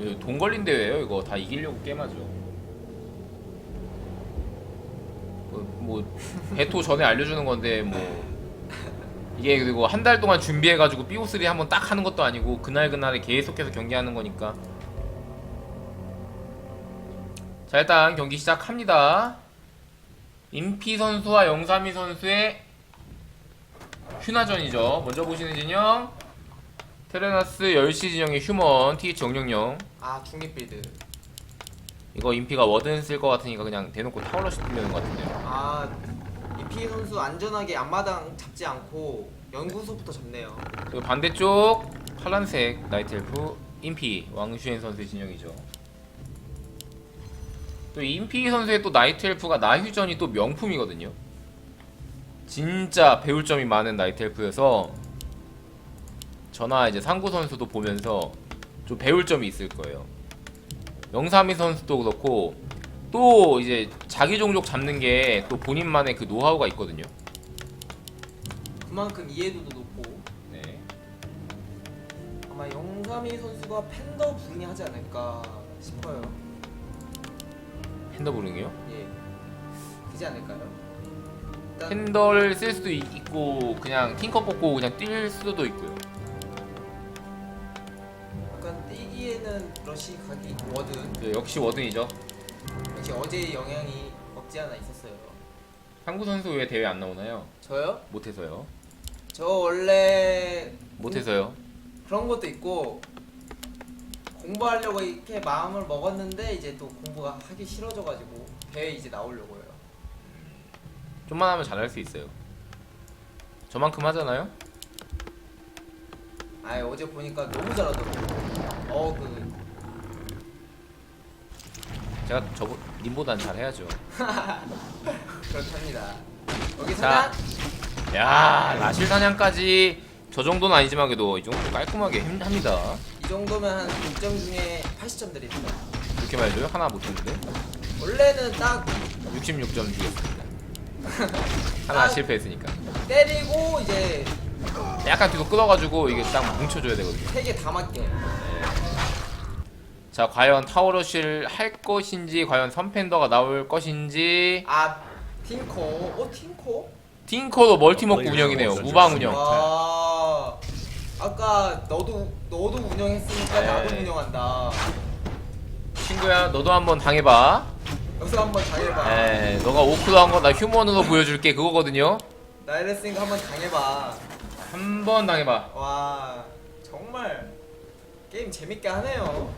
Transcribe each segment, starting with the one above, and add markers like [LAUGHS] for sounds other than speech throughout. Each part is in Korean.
예, 돈 걸린 대회예요. 이거 다 이기려고 게임하죠. 뭐, 뭐 베토 전에 알려주는 건데 뭐 이게 그리고 한 달 동안 준비해가지고 삐오3 한번 딱 하는 것도 아니고 그날 그날에 계속해서 경기하는 거니까. 자 일단 경기 시작합니다. 임피 선수와 영삼이 선수의 휴나전이죠. 먼저 보시는 진영 테레나스 10시 진영의 휴먼 TH000 아 중립 빌드. 이거 임피가 워든 쓸 것 같으니까 그냥 대놓고 타워러시 뚫려는 것 같은데요. 아 이피 선수 안전하게 앞마당 잡지 않고 연구소부터 잡네요. 그리고 반대쪽 파란색 나이트엘프 임피 왕슈엔 선수의 진영이죠. 또 임피 선수의 또 나이트엘프가 나휴전이 또 명품이거든요. 진짜 배울 점이 많은 나이트엘프여서 저나 이제 상구 선수도 보면서 좀 배울 점이 있을 거예요 영삼이 선수도 그렇고 또 이제 자기 종족 잡는 게 또 본인만의 그 노하우가 있거든요 그만큼 이해도도 높고 네. 아마 영삼이 선수가 팬더 부링이 하지 않을까 싶어요 핸더브링이요? 예 되지 않을까요? 일단 핸들 쓸 수도 있- 있고 그냥 팅커 뽑고 그냥 뛸 수도 있고요. 러시 각이 워든 네, 역시 워든이죠. 역시 어제 영향이 없지 않아 있었어요 한국 선수 왜 대회 안 나오나요? 저요? 못해서요. 저 원래 못해서요. 그런 것도 있고 공부하려고 이렇게 마음을 먹었는데 이제 또 공부가 하기 싫어져가지고 대회 이제 나오려고요. 좀만 하면 잘할 수 있어요. 저만큼 하잖아요. 아 어제 보니까 너무 잘하더라고. 어그 제가 저보 님보단 잘해야죠. [LAUGHS] 그렇답니다. 여기 자. 야 라실 사냥까지 저 정도는 아니지만 그래도 이 정도 깔끔하게 힘- 합니다. 이 정도면 한 6점 중에 80점 드립니다. 그렇게 말해줘요? 하나 못했는데 원래는 딱 66점 주겠습니다. [LAUGHS] 하나 아. 실패했으니까. 때리고 이제 약간 뒤로 끌어가지고 이게 딱 뭉쳐줘야 되거든요. 세 개 다 맞게. 자 과연 타워러쉬를 할 것인지 과연 선팬더가 나올 것인지 아 팅코, 어 팅코? 팅커도 멀티 먹고 운영이네요 무방 운영 와 아까 너도 너도 운영했으니까 네. 나도 운영한다. 친구야 너도 한번 당해봐 여기서 한번 당해봐. 에 너가 오크로 한거 나 휴먼으로 보여줄게 그거거든요 나 이랬으니까 한번 당해봐. 한 번 당해봐 와 정말 게임 재밌게 하네요.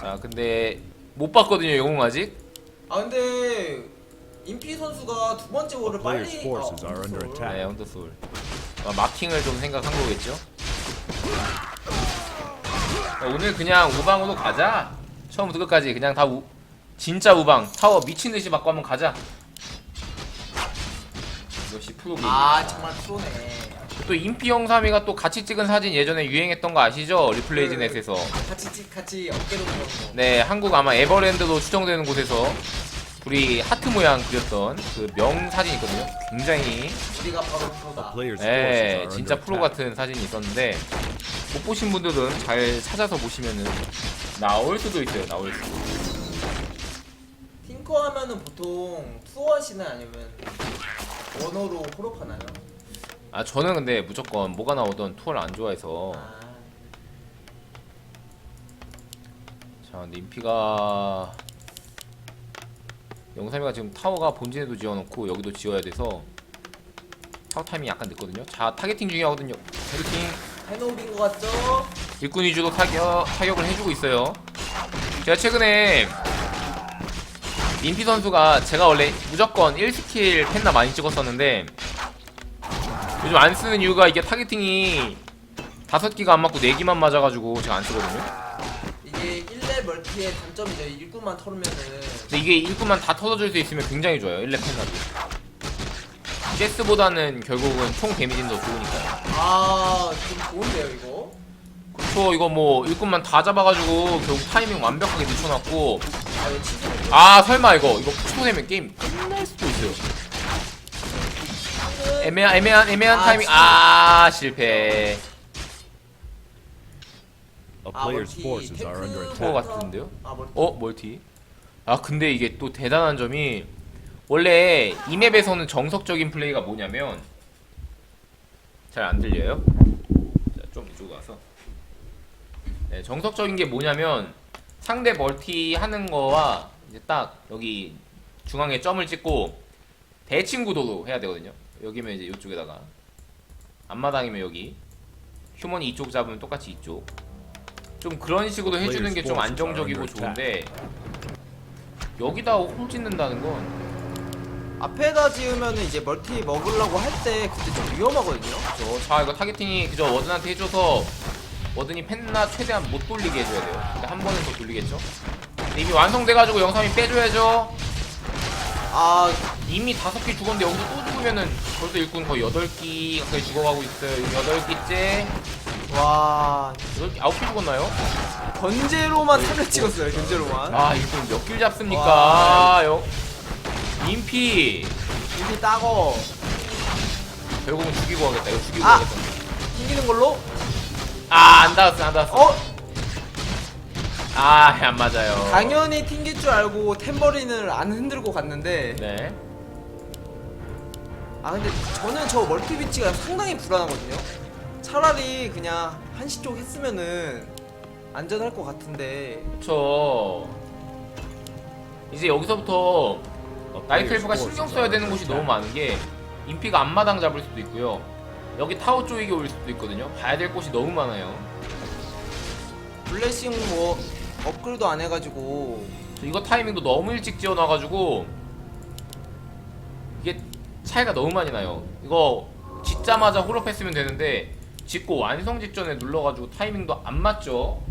자 근데 못 봤거든요 영웅 아직 아 근데 임피 선수가 두 번째 월을 빨리 Players' forces 아, are under 선수. attack. 네 아, 마킹을 좀 생각한 거겠죠 자, 오늘 그냥 우방으로 가자 처음부터 끝까지 그냥 다 우, 진짜 우방 타워 미친듯이 맞고 한번 가자 역시 프로게임 아 정말 프로네. 또 인피 영삼이가 또 같이 찍은 사진 예전에 유행했던 거 아시죠? 리플레이즈넷에서 같이 찍 같이 어깨로 그런 거. 네 한국 아마 에버랜드로 추정되는 곳에서 우리 하트 모양 그렸던 그 명 사진 있거든요 굉장히 우리가 바로 프로다. 네 진짜 프로. 같은 사진이 있었는데 못 보신 분들은 잘 찾아서 보시면은 나올 수도 있어요 나올 수도 팅커 하면은 보통 투어시는 아니면 원어로 홀업하나요? 아 저는 근데 무조건 뭐가 나오던 투어를 안 좋아해서. 아 자 근데 인피가 영삼이가 지금 타워가 본진에도 지어놓고 여기도 지어야 돼서 타워 타이밍이 약간 늦거든요. 자 타겟팅 중요하거든요. 타겟팅. 해노비인 것 같죠? 일꾼 위주로 타격, 타격을 해주고 있어요. 제가 최근에 인피 선수가 제가 원래 무조건 1스킬 펜나 많이 찍었었는데 요즘 안 쓰는 이유가 이게 타겟팅이 다섯 기가 안 맞고 네 기만 맞아가지고 제가 안 쓰거든요. 이게 1레 멀티의 단점이죠. 일꾼만 털으면은. 근데 이게 일꾼만 다 터져줄 수 있으면 굉장히 좋아요 1렙 펜나도. 제스보다는 결국은 총 데미지는 더 좋으니까요 아 좀 좋은데요 이거? 그쵸 이거 뭐 일꾼만 다 잡아가지고 결국 타이밍 완벽하게 늦춰놨고. 아 이거 치즈를 아 설마 이거 이거 푸시되면 게임 끝날 수도 있어요 애매한 애매한 애매한 아, 타이밍 진짜. 아 실패 A 아 player's 멀티 forces are under 테크 투어 attack. 같은데요? 아 멀티 어 멀티 아 근데 이게 또 대단한 점이 원래 이 맵에서는 정석적인 플레이가 뭐냐면 잘 안 들려요? 자 좀 이쪽으로 가서 네, 정석적인 게 뭐냐면 상대 멀티 하는 거와 이제 딱 여기 중앙에 점을 찍고 대칭 구도로 해야 되거든요 여기면 이제 이쪽에다가 앞마당이면 여기 휴먼이 이쪽 잡으면 똑같이 이쪽. 좀 그런 식으로 해주는 게 좀 안정적이고 좋은데 여기다 홀 짓는다는 건 앞에다 지으면은 이제 멀티 먹으려고 할 때 그때 좀 위험하거든요. 저, 자 이거 타겟팅이 그저 워든한테 해줘서 워든이 펜나 최대한 못 돌리게 해줘야 돼요. 근데 한 번은 더 돌리겠죠? 근데 이미 완성돼가지고 영상이 빼줘야죠 아 이미 다섯 개 죽었는데 여기서 또 죽으면은 벌써 일꾼 거의 여덟 개 가까이 죽어가고 있어요. 여덟 개째. 와 여덟 개 아홉 개 죽었나요? 견제로만 타겟 찍었어요 견제로만. 아 일꾼 몇 길 잡습니까? 와. 아, 여... 인피. 이미 따고. 결국은 죽이고 하겠다. 이거 죽이고 아. 하겠다. 튕기는 걸로? 아안 닿았어 안 닿았어. 어? 아안 맞아요. 당연히 튕길 줄 알고 템버린을 안 흔들고 갔는데. 네. 아 근데 저는 저 멀티 위치가 상당히 불안하거든요. 차라리 그냥 한시 쪽 했으면은 안전할 것 같은데. 그쵸. 이제 여기서부터 나이트엘프가 신경 써야 되는 곳이 너무 많은 게 인피가 앞마당 잡을 수도 있고요. 여기 타워 쪽에게 올 수도 있거든요. 봐야 될 곳이 너무 많아요. 블레싱 뭐 업글도 안 해가지고 저 이거 타이밍도 너무 일찍 지어놔가지고 이게 차이가 너무 많이 나요 이거 짓자마자 홀업 했으면 되는데 짓고 완성 직전에 눌러가지고 타이밍도 안 맞죠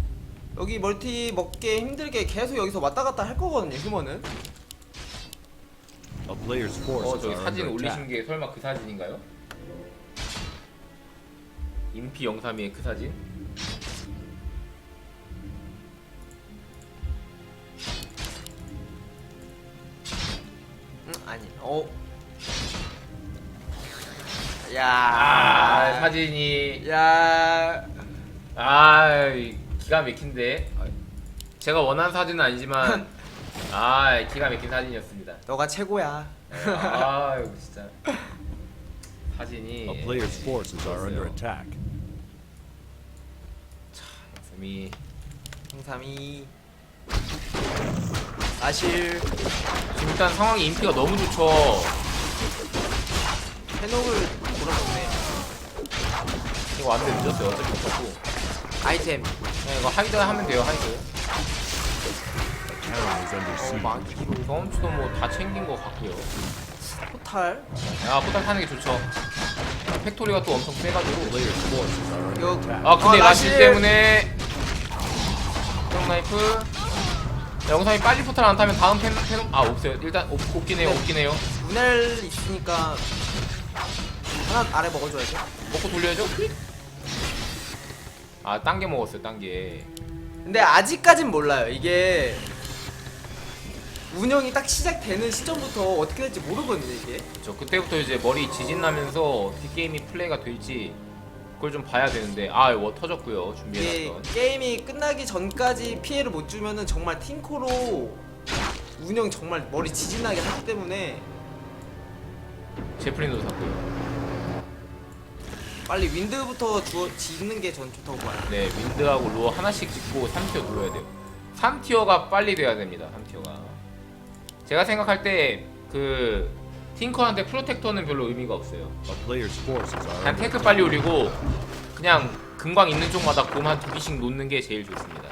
여기 멀티 먹기 힘들게 계속 여기서 왔다 갔다 할 거거든요 휴먼은 A player's 어 저기 사진 올리신. 게 설마 그 사진인가요? 인피 032의 그 사진? 아니 어? 아 야, 사진이. 야, 아 기가 막힌데. 제가 원한 사진은 아니지만 아 기가 막힌 사진이었습니다. 너가 최고야. 아 [LAUGHS] 이거 진짜. 사진이. A player's forces are under attack. 이. 홍삼이 아실 지금 일단 상황이 인피가 너무 좋죠. 해녹을 돌아보네. 이거 완전 늦었어요 어차피 못하고. 아이템. 그냥 이거 하이드 하면 돼요 하이드. 어. 많기로 경험치도 뭐 다 챙긴 것 같고요. 포탈? 야 포탈 타는 게 좋죠. 팩토리가 또 엄청 세가지고. 여- attack. 아 근데 어, 라실 라실. 때문에. 형 나이프 영상이 빨리 포탈 안 타면 다음 펜, 펜, 아 없어요 일단 없, 없긴 해요 네. 없긴 해요 문엘 있으니까 하나 아래 먹어줘야죠. 먹고 돌려야죠 아 딴 게 먹었어요 딴 게 근데 아직까진 몰라요. 이게 운영이 딱 시작되는 시점부터 어떻게 될지 모르거든요 이게. 저 그때부터 이제 머리 지진 나면서 뒷게임이 플레이가 될지 그걸 좀 봐야 되는데. 아 이거 터졌고요 이게 준비해놨던. 게임이 끝나기 전까지 피해를 못 주면은 정말 팅코로 운영 정말 머리 지진나게 하기 때문에 제프린도 샀고요. 빨리 윈드부터 주어 짓는 게 전 좋다고 봐요. 네 윈드하고 루어 하나씩 찍고 3티어 눌러야 돼요. 3티어가 빨리 돼야 됩니다 3티어가. 제가 생각할 때 그 팅커한테 프로텍터는 별로 의미가 없어요. 그냥 테크 빨리 올리고 그냥 금광 있는 쪽마다 곰 한 두 개씩 놓는 게 제일 좋습니다.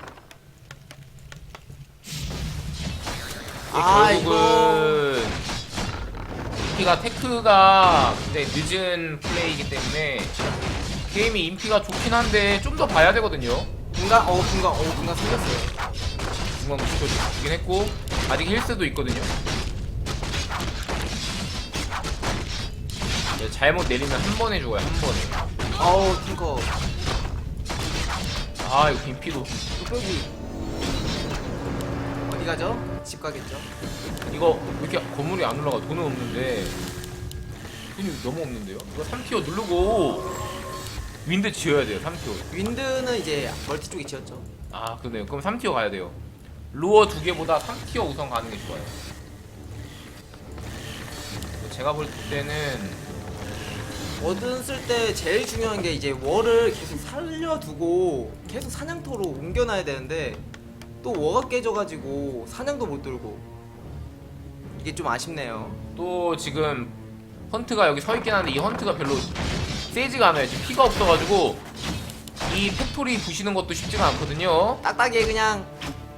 아, 결국은 인피가 테크가 굉장히 늦은 플레이이기 때문에 게임이 인피가 좋긴 한데 좀 더 봐야 되거든요. 분강 어 분강 어 분강 생겼어요. 중간 무시도 주긴 했고 아직 힐스도 있거든요 잘못 내리면 한 번에 죽어요 한 번에. 어우 팅커 아 이거 인피도. 뚝배기. 어디 가죠? 집 가겠죠? 이거 왜 이렇게 건물이 안 올라가 돈은 없는데. 돈이 너무 없는데요? 이거 3티어 누르고 윈드 지어야 돼요 3티어 윈드는 이제 멀티 쪽에 지었죠. 아 그러네요. 그럼 3티어 가야 돼요. 루어 두 개보다 3티어 우선 가는 게 좋아요. 제가 볼 때는 워든 쓸 때 제일 중요한 게 이제 월을 계속 살려두고 계속 사냥터로 옮겨놔야 되는데 또 워가 깨져가지고 사냥도 못 돌고. 이게 좀 아쉽네요. 또 지금 헌트가 여기 서 있긴 한데 이 헌트가 별로 세지가 않아요. 지금 피가 없어가지고 이 팩토리 부시는 것도 쉽지가 않거든요. 딱딱이 그냥.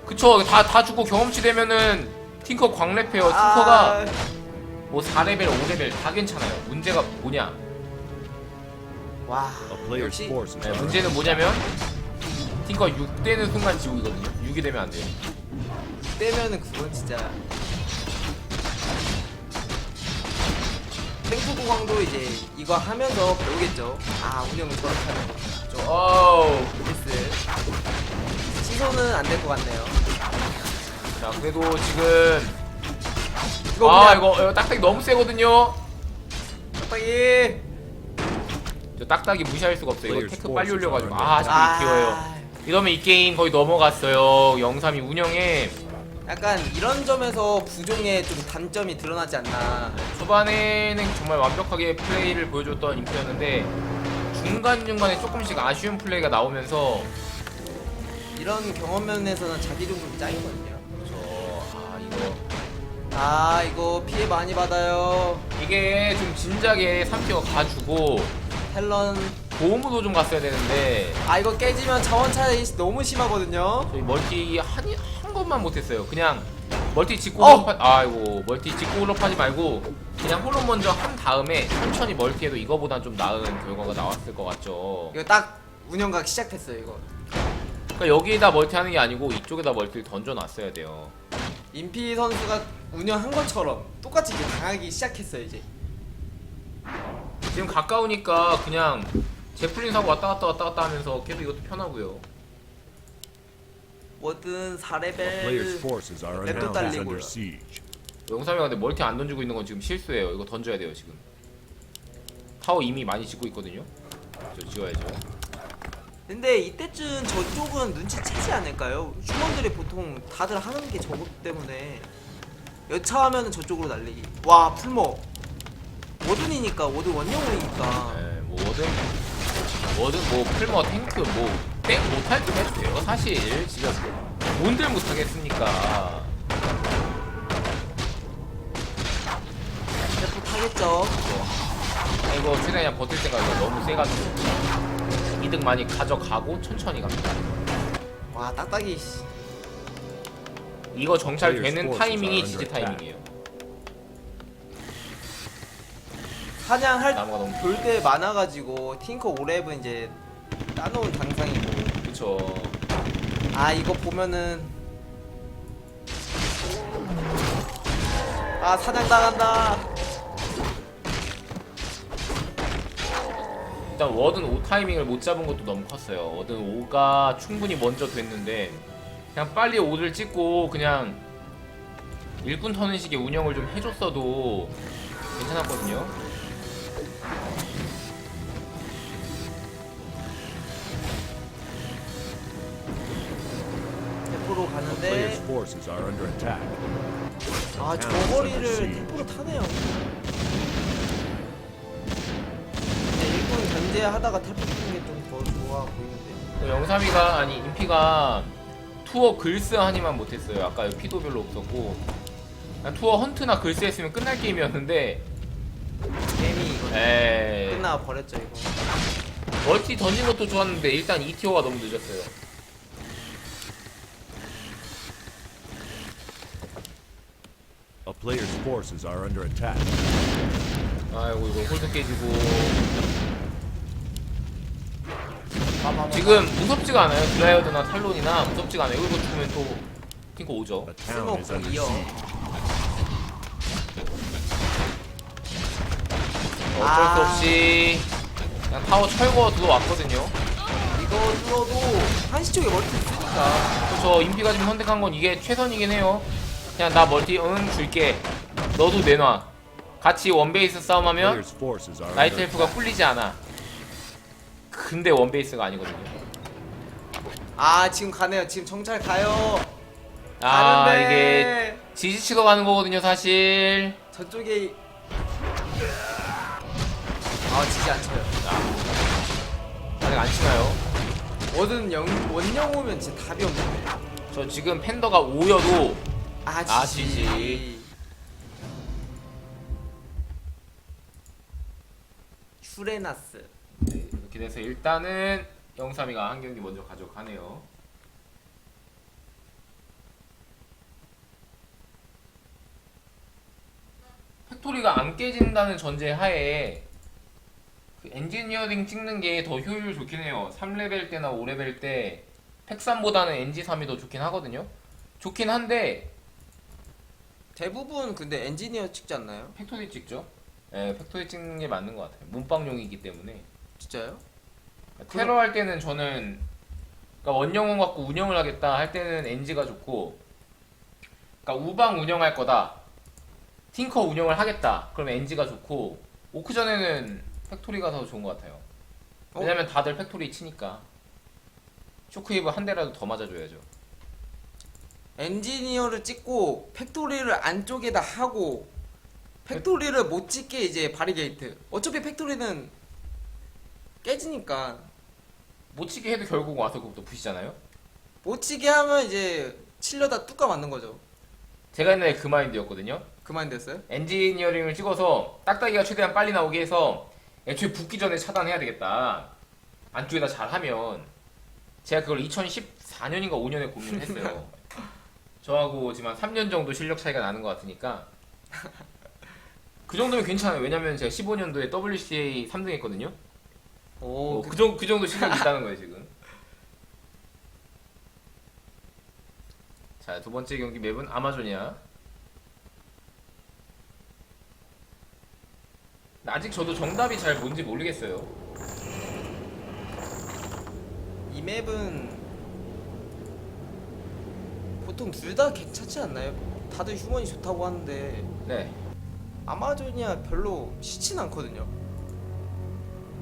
그쵸. 다, 다 주고 경험치 되면은 팅커 광랩해요 팅커가 뭐 4레벨 5레벨 다 괜찮아요. 문제가 뭐냐 와 역시 네, 문제는 뭐냐면 팅커 6 되는 순간 지옥이거든요 6이 되면 안 돼요 떼면은 그건 진짜 탱크 공황도 이제 이거 하면서 배우겠죠. 아 운영을 저렇게 하는 거. 저 어우 미스. 시소는 안 될 것 같네요. 자 그래도 지금 이거 아 그냥 이거, 이거 딱딱이 너무 세거든요 딱딱이. 저 딱딱이 무시할 수가 없어요. 이거 Players 테크 빨리 forces 올려가지고. 아 under 자꾸 키워요. 이러면 이 게임 거의 넘어갔어요. 영삼이 운영에 약간 이런 점에서 부종의 좀 단점이 드러나지 않나. 초반에는 정말 완벽하게 플레이를 보여줬던 인프였는데 중간 중간에 조금씩 아쉬운 플레이가 나오면서 이런 경험 면에서는 자기 좀 짱이거든요. 저아 이거. 아 이거 피해 많이 받아요. 이게 좀 진작에 3티어 가주고 텔런. 보험으로 좀 갔어야 되는데 아 이거 깨지면 자원 차이 너무 심하거든요. 저희 멀티 한, 한 것만 못했어요 그냥 멀티 짓고 어! 홀업하, 아이고 멀티 짓고 홀업하지 말고 그냥 홀업 먼저 한 다음에 천천히 멀티해도 이거보단 좀 나은 결과가 나왔을 것 같죠 이거 딱 운영각 시작됐어요 이거. 그러니까 여기에다 멀티하는 게 아니고 이쪽에다 멀티를 던져놨어야 돼요 임피 선수가 운영한 것처럼 똑같이 이제 당하기 시작했어요 이제. 지금 가까우니까 그냥 제플린 사고 왔다 갔다 왔다 갔다 하면서 계속 이것도 편하고요. player's 4레벨 forces are 랩도 under, 딸리고요. under siege. 영삼이가 근데 멀티 안 던지고 있는 건 지금 실수예요. 이거 던져야 돼요 지금. 타워 이미 많이 짓고 있거든요. 저 지어야죠. 근데 이때쯤 저쪽은 눈치채지 않을까요? 휴먼들이 보통 다들 하는 게 저것 때문에. 여차하면 저쪽으로 날리기. 와 풀모 워든이니까 워든 원영웅이니까 네, 뭐 뭐든. 뭐든 뭐 풀머 탱크 뭐 땡 못할 줄 해도 돼요. 사실 진짜 뭔들 못하겠습니까? 셰프 타겠죠. 아, 이거 최대한 그냥 버틸 생각이 너무 세가지고. 이득 많이 가져가고 천천히 갑니다. 와 딱딱이 씨. 이거 정찰 되는 타이밍이 지지. 타이밍이에요 사냥할 나무가 너무 돌때 많아가지고 팅커 오랩은 이제 따놓은 당상이고 그쵸 아 이거 보면은 아 사냥 당한다 일단 워든 5 타이밍을 못 잡은 것도 너무 컸어요. 워든 5가 충분히 먼저 됐는데 그냥 빨리 5를 찍고 그냥 일꾼 터는 식의 운영을 좀 해줬어도 괜찮았거든요. Attack. 아 저거리를. 대포로 타네요 근데 일본 견제하다가 태포 타는 게 좀 더 좋아 보이는데 영삼이가 아니 인피가 투어 글스 하니만 못했어요. 아까 피도 별로 없었고 그냥 투어 헌트나 글스 했으면 끝날 게임이었는데 게임이 이거 에이 끝나 버렸죠 이거 멀티 던진 것도 좋았는데 일단 2티어가 너무 늦었어요. Player's forces are under attack. 아이고 이거 홀드 깨지고. 지금 무섭지가 않아요. 드라이어드나 탈론이나 무섭지가 않아요. 이거 죽으면 또 핑크 오죠. The town is under 쓸모없고요. siege. 어쩔 수 아. 없이 그냥 타워 철거 들어왔거든요. 이거 뚫어도 한시 쪽에 멀티 있으니까. 그렇죠. 인피가 지금 선택한 건 이게 최선이긴 해요 그냥 나 멀티 응 줄게 너도 내놔 같이 원베이스 싸움하면 나이트 엘프가. 꿀리지 않아 근데 원베이스가 아니거든요. 아 지금 가네요 지금 정찰 가요 아 가는데 이게 지지치러 가는 거거든요 사실. 저쪽에 아 지지 안 쳐요 아직 안 치나요? 원은 영 원영 오면 진짜 답이 없는데 저 지금 팬더가 5여도 아 아, 지지 지지. 슈레나스 네, 이렇게 돼서 일단은 영삼이가 한 경기 먼저 가져가네요. 팩토리가 안 깨진다는 전제 하에 그 엔지니어링 찍는 게 더 효율 좋긴 해요. 3레벨 때나 5레벨 때 팩3보다는 NG3이 더 좋긴 하거든요. 좋긴 한데 대부분 근데 엔지니어 찍지 않나요? 팩토리 찍죠. 예, 팩토리 찍는 게 맞는 것 같아요. 문방용이기 때문에. 진짜요? 테러 할 때는 저는 그러니까 원영웅 갖고 운영을 하겠다 할 때는 NG가 좋고 그러니까 우방 운영할 거다 팅커 운영을 하겠다 그러면 NG가 좋고 오크 전에는 팩토리가 더 좋은 것 같아요 어? 왜냐면 다들 팩토리 치니까 쇼크웨이브 한 대라도 더 맞아줘야죠 엔지니어를 찍고 팩토리를 안쪽에다 하고 팩토리를 못 찍게 이제 바리게이트 어차피 팩토리는 깨지니까 못 치게 해도 결국 와서 그것도 부시잖아요 못 치게 하면 이제 치려다 뚜까 맞는 거죠 제가 옛날에 그 마인드였거든요 그만 됐어요? 엔지니어링을 찍어서 딱딱이가 최대한 빨리 나오게 해서 애초에 붙기 전에 차단해야 되겠다. 안쪽에다 잘하면 제가 그걸 2014년인가 5년에 고민을 했어요. [LAUGHS] 저하고 지금 한 3년 정도 실력 차이가 나는 것 같으니까 [LAUGHS] 그 정도면 괜찮아요. 왜냐면 제가 15년도에 WCA 3등 했거든요. 오, 그, 정도, 그 정도 실력이 있다는 거예요 지금. 자 두 번째 경기 맵은 아마존이야. 아직 저도 정답이 잘 뭔지 모르겠어요. 이 맵은 보통 둘 다 괜찮지 않나요? 다들 휴먼이 좋다고 하는데 네, 아마존이야 별로 싫진 않거든요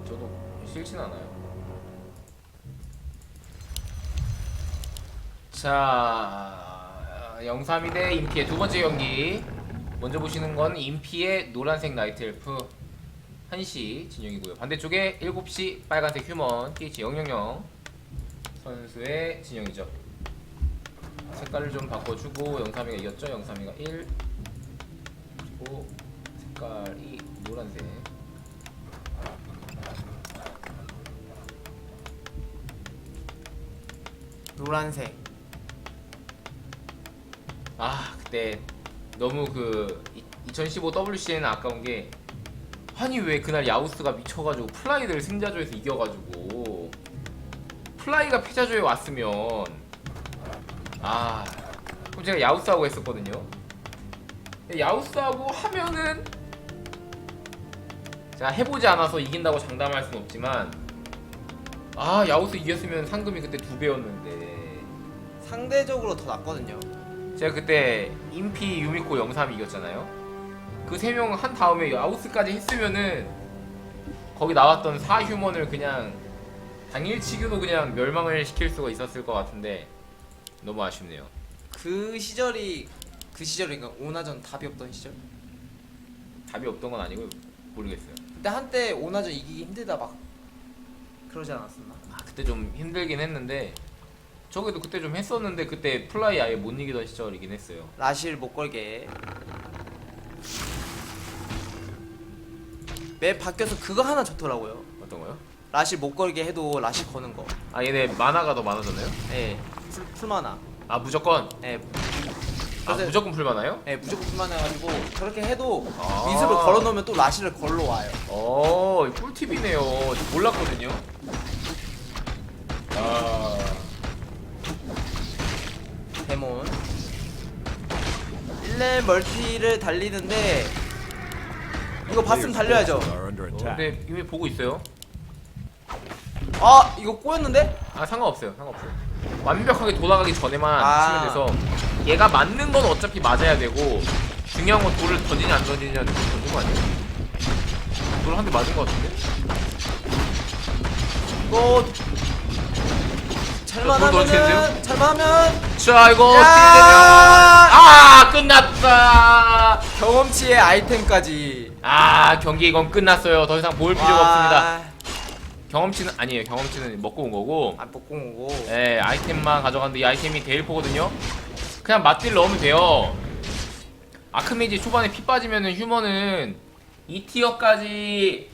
저도 싫진 않아요. 자, 영삼이 대 인피의 두 번째 경기. 먼저 보시는 건 인피의 노란색 나이트 엘프 1시 진영이고요. 반대쪽에 7시 빨간색 휴먼 TH000 선수의 진영이죠. 색깔을 좀 바꿔주고 영삼이가 이겼죠. 영삼이가 1 그리고 색깔이 노란색. 노란색. 아 그때 너무 그 2015 WCN은 아까운 게 아니 왜 그날 야우스가 미쳐가지고 플라이들 승자조에서 이겨가지고 플라이가 패자조에 왔으면 아 그럼 제가 야우스하고 했었거든요. 야우스하고 하면은 제가 해보지 않아서 이긴다고 장담할 순 없지만 아 야우스 이겼으면 상금이 그때 두 배였는데. 상대적으로 더 낫거든요. 제가 그때 인피 유미코 영삼 이겼잖아요. 그 세 명 한 다음에 아우스까지 했으면은 거기 나왔던 4휴먼을 그냥 당일치기로 그냥 멸망을 시킬 수가 있었을 것 같은데 너무 아쉽네요. 그 시절이 그 시절인가 오나전 답이 없던 시절 답이 없던 건 아니고 모르겠어요. 그때 한때 오나전 이기기 힘들다 막 그러지 않았었나? 아 그때 좀 힘들긴 했는데 저기도 그때 좀 했었는데 그때 플라이 아예 못 이기던 시절이긴 했어요. 라실 못 걸게 맵 바뀌어서 그거 하나 좋더라고요 어떤 거요? 라실 못 걸게 해도 라실 거는 거 아 얘네 만화가 더 많아졌나요? 예, 풀, 풀만화 아 무조건 예, 아 그래서- 무조건 풀만화요? 예, 무조건 풀만화 해가지고 저렇게 해도 아. 미습을 걸어놓으면 또 라실을 걸러 와요 어, 꿀팁이네요. 저 몰랐거든요. 아, 데몬 1레 멀티를 달리는데 이거 봤으면 달려야죠 are under 어, attack. 근데 이미 보고 있어요. 아 이거 꼬였는데? 아, 상관없어요. 상관없어요. 완벽하게 돌아가기 전에만 아. 치면 돼서 얘가 맞는 건 어차피 맞아야 되고 중요한 건 돌을 던지냐 안 던지냐 던진 거 아니에요? 돌한 대 맞은 거 같은데? 이거 잘만 또 던지는데요? 하면은 잘만 하면 자 이거 야! 어떻게 되면 아 끝났다 경험치의 아이템까지 아 경기 이건 끝났어요 더 이상 볼 필요가 와, 없습니다 경험치는 아니에요. 경험치는 먹고 온 거고. 안 뽑고 오고. 예 아이템만 가져갔는데 이 아이템이 데일포거든요. 그냥 맞딜 넣으면 돼요. 아크메지 초반에 피 빠지면은 휴먼은 2티어까지 A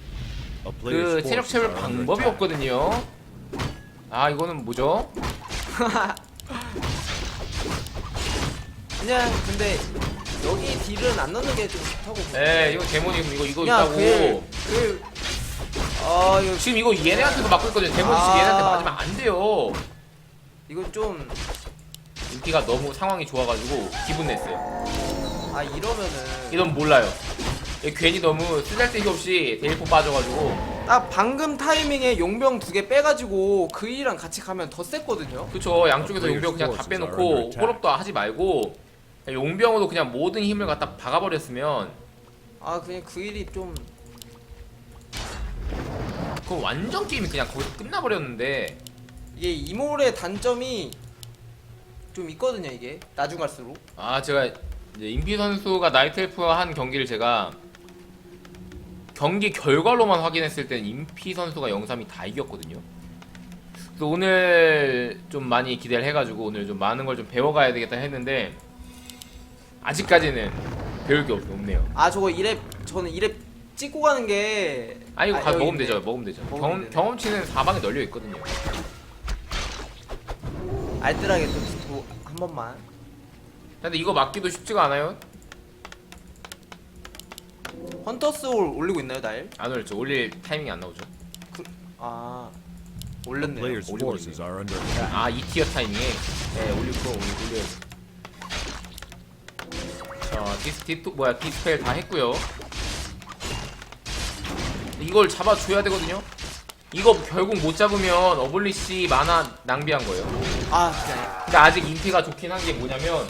그 체력 채울 방법이. 없거든요. 아 이거는 뭐죠? [LAUGHS] 그냥 근데 여기 딜은 안 넣는 게 좀 좋다고 예 이거 데모니 이거 이거 그냥 있다고. 그, 아 이거 지금 이거 얘네한테도 맞고 있거든요. 데모니 지금 아. 얘네한테 맞으면 안 돼요. 이거 좀 인기가 너무 상황이 좋아가지고 기분 냈어요. 아 이러면은 이건 몰라요. 얘 괜히 너무 쓰잘데기 없이 데일포 빠져가지고. 딱 방금 타이밍에 용병 두 개 빼가지고 그이랑 같이 가면 더 셌거든요. 그쵸. 양쪽에서 용병 그냥 다 빼놓고 홀업도 하지 말고 용병으로 그냥 모든 힘을 갖다 박아버렸으면 아 그냥 그일이 좀 그거 완전 게임이 그냥 거기서 끝나버렸는데 이게 이몰의 단점이 좀 있거든요 이게 나중 갈수록. 아 제가 이제 임피 선수가 나이트엘프와 한 경기를 제가 경기 결과로만 확인했을 때는 임피 선수가 영삼이 다 이겼거든요. 그래서 오늘 좀 많이 기대를 해가지고 오늘 좀 많은 걸 좀 배워가야 되겠다 했는데 아직까지는 배울 게 없, 없네요. 아 저거 이랩 저는 이랩 찍고 가는 게 아니 이거 아, 가, 여기 먹으면 있네. 되죠. 먹으면 되죠. 먹으면 경험, 되네. 경험치는 사방에 널려 있거든요. 알뜰하게 또한 번만. 근데 이거 맞기도 쉽지가 않아요. 헌터스 올 올리고 있나요 날? 안 올렸죠. 올릴 타이밍이 안 나오죠. 아 A 올렸네요. player's 올리고 forces 있네. are under attack. 아, 2티어 타이밍에 네, 올릴 거 올리, 올려야지. 자, 디스, 디토, 뭐야, 디스펠 다 했고요 이걸 잡아줘야 되거든요? 이거 결국 못 잡으면 어블리시 만화 낭비한 거예요. 아 그냥 근데 아직 인피가 좋긴 한 게 뭐냐면,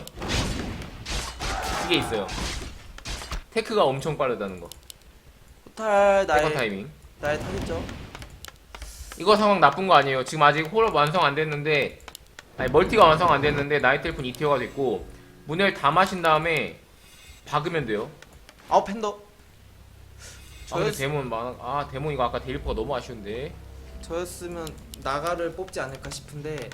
이게 있어요. 테크가 엄청 빠르다는 거. 테커 날 타이밍. 날 타겠죠. 이거 상황 나쁜 거 아니에요. 지금 아직 홀업 완성 안 됐는데, 아니 멀티가 완성 안 됐는데 나이트엘프는 2티어가 됐고 문을 다 마신 다음에 박으면 돼요. 아웃 팬더. 아 근데 저였, 데몬 많아. 아 데몬 이거 아까 데일퍼가 너무 아쉬운데. 저였으면 나가를 뽑지 않을까 싶은데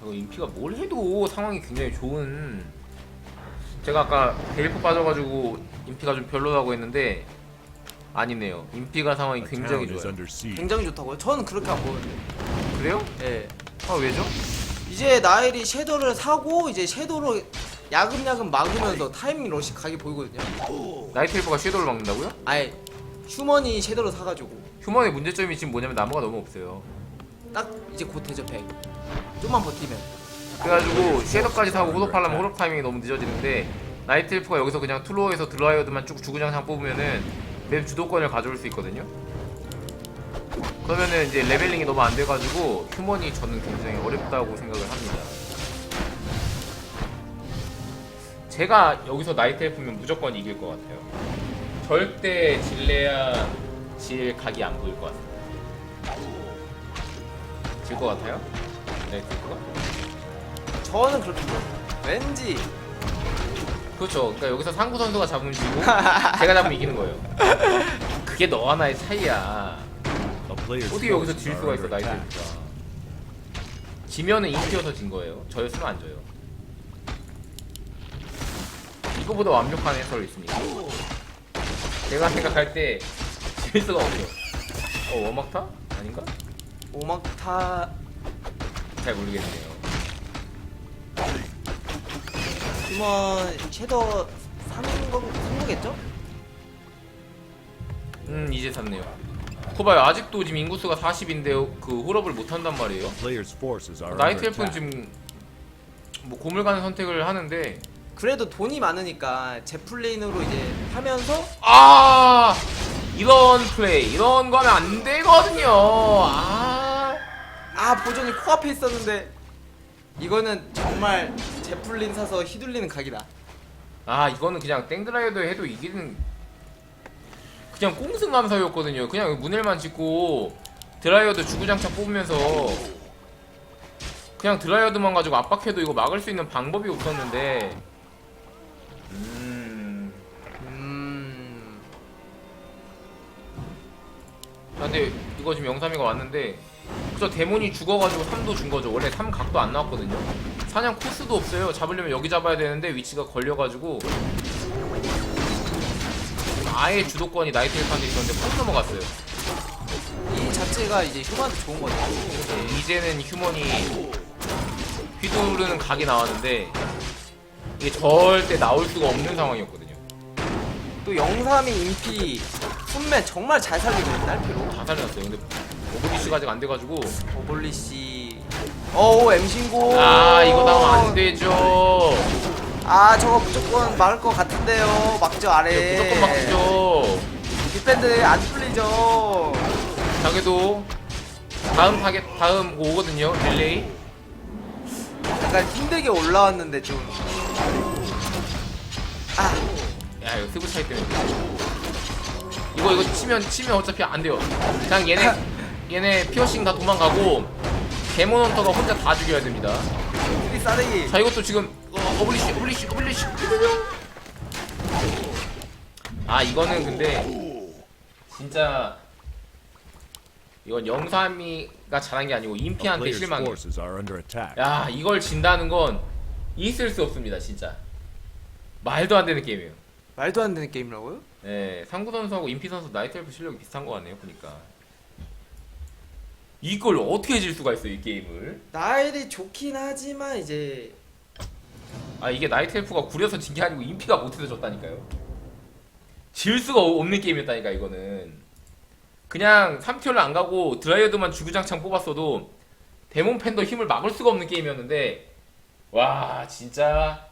이거 인피가 뭘 해도 상황이 굉장히 좋은. 제가 아까 데일퍼 빠져가지고 인피가 좀 별로라고 했는데 아니네요. 인피가 상황이 굉장히 좋아요. 굉장히 좋다고요? 저는 그렇게 안 보는데. 그래요? 예. 아 왜죠? 이제 나엘이 섀도를 사고 이제 섀도로 야금야금 막으면서 타이밍 러시 가게 보이거든요. 나이트엘프가 섀도우를 막는다고요? 아예 휴먼이 섀도를 사가지고 휴먼의 문제점이 지금 뭐냐면 나무가 너무 없어요. 딱 이제 곧 100. 좀만 버티면. 그래가지고 섀도까지 사고 호흡하려면 호흡 타이밍이 너무 늦어지는데 나이트 엘프가 여기서 그냥 툴로에서 드라이어드만 쭉 주구장창 뽑으면은 맵 주도권을 가져올 수 있거든요 그러면은 이제 레벨링이 너무 안 돼가지고 휴먼이 저는 굉장히 어렵다고 생각을 합니다 제가 여기서 나이트 엘프면 무조건 이길 것 같아요 절대 질래야 질 각이 안 보일 것 같아요 질것 같아요? 나이트 엘프가? 저는 그렇게 보여요. 왠지 그렇죠. 그러니까 여기서 상구 선수가 잡으면 지고 제가 잡으면 이기는 거예요. 그게 너와 나의 차이야. 어떻게 여기서 질 수가 있어 attack. 지면은 인피어서 진 거예요. 저였으면 안 져요. 이거보다 완벽한 해설이 있습니까? 제가 생각할 때 질 수가 없어. 어 워막타? 아닌가? 오막타 잘 모르겠네요. 휴먼 섀도 사는 거 사는 거겠죠? 음 이제 샀네요. 그거 봐요. 아직도 지금 인구수가 40인데 그 홀업을 못 한단 말이에요. 나이트 엘프는. 지금 뭐 고물 가는 선택을 하는데 그래도 돈이 많으니까 제플린으로 이제 하면서 아 이런 플레이 이런 거 하면 안 되거든요. 아 아 보존이 코앞에 있었는데 이거는 정말 제플린 사서 휘둘리는 각이다. 아 이거는 그냥 땡드라이더 해도 이기는 그냥 꽁승 감사였거든요. 그냥 문엘만 짓고 드라이어드 주구장창 뽑으면서 그냥 드라이어드만 가지고 압박해도 이거 막을 수 있는 방법이 없었는데. 음... 음. 아, 근데 이거 지금 영삼이가 왔는데 그저 데몬이 죽어가지고 3도 준 거죠. 원래 3 각도 안 나왔거든요. 사냥 코스도 없어요. 잡으려면 여기 잡아야 되는데 위치가 걸려가지고 아예 주도권이 나이트 엘판데 있었는데 폭 넘어갔어요 이 자체가 이제 휴먼한테 좋은 거죠. 네, 이제는 휴먼이 휘두르는 각이 나왔는데 이게 절대 나올 수가 없는 상황이었거든요 또 영삼이 인피 순매 정말 잘 살리거든요 딸피로. 다 살렸어요 근데 오버리쉬가 아직 안 돼가지고 오볼리 씨. 어우 엠신고. 아 이거 나오면 안 되죠 아 저거 무조건 막을 것 같은데요. 막죠 아래. 네, 무조건 막히죠 디펜드 안 뚫리죠. 자기도 다음 타겟 다음 오거든요 릴레이 약간 힘들게 올라왔는데 좀. 아야 이거 스브 차이 때문에 이거 이거 치면 치면 어차피 안 돼요 그냥 얘네 [LAUGHS] 얘네 피어싱 다 도망가고 데몬헌터가 혼자 다 죽여야 됩니다. 자 이것도 지금 어, 어블리쉬 어블리쉬 어블리쉬 아 이거는 근데 진짜 이건 영삼이가 잘한 게 아니고 are under attack. 야 이걸 진다는 건 있을 수 없습니다 진짜. 말도 안 되는 게임이에요. 말도 안 되는 게임이라고요? 네 상구 선수하고 인피 선수 나이트엘프 실력이 비슷한 것 같네요 보니까. 이걸 어떻게 질 수가 있어 이 게임을? 나일이 좋긴 하지만 이제 아 이게 나이트 엘프가 구려서 진 게 아니고 인피가 못해서 졌다니까요. 질 수가 없는 게임이었다니까 이거는. 그냥 3티어를 안 가고 드라이어드만 주구장창 뽑았어도 데몬 팬더 힘을 막을 수가 없는 게임이었는데 와 진짜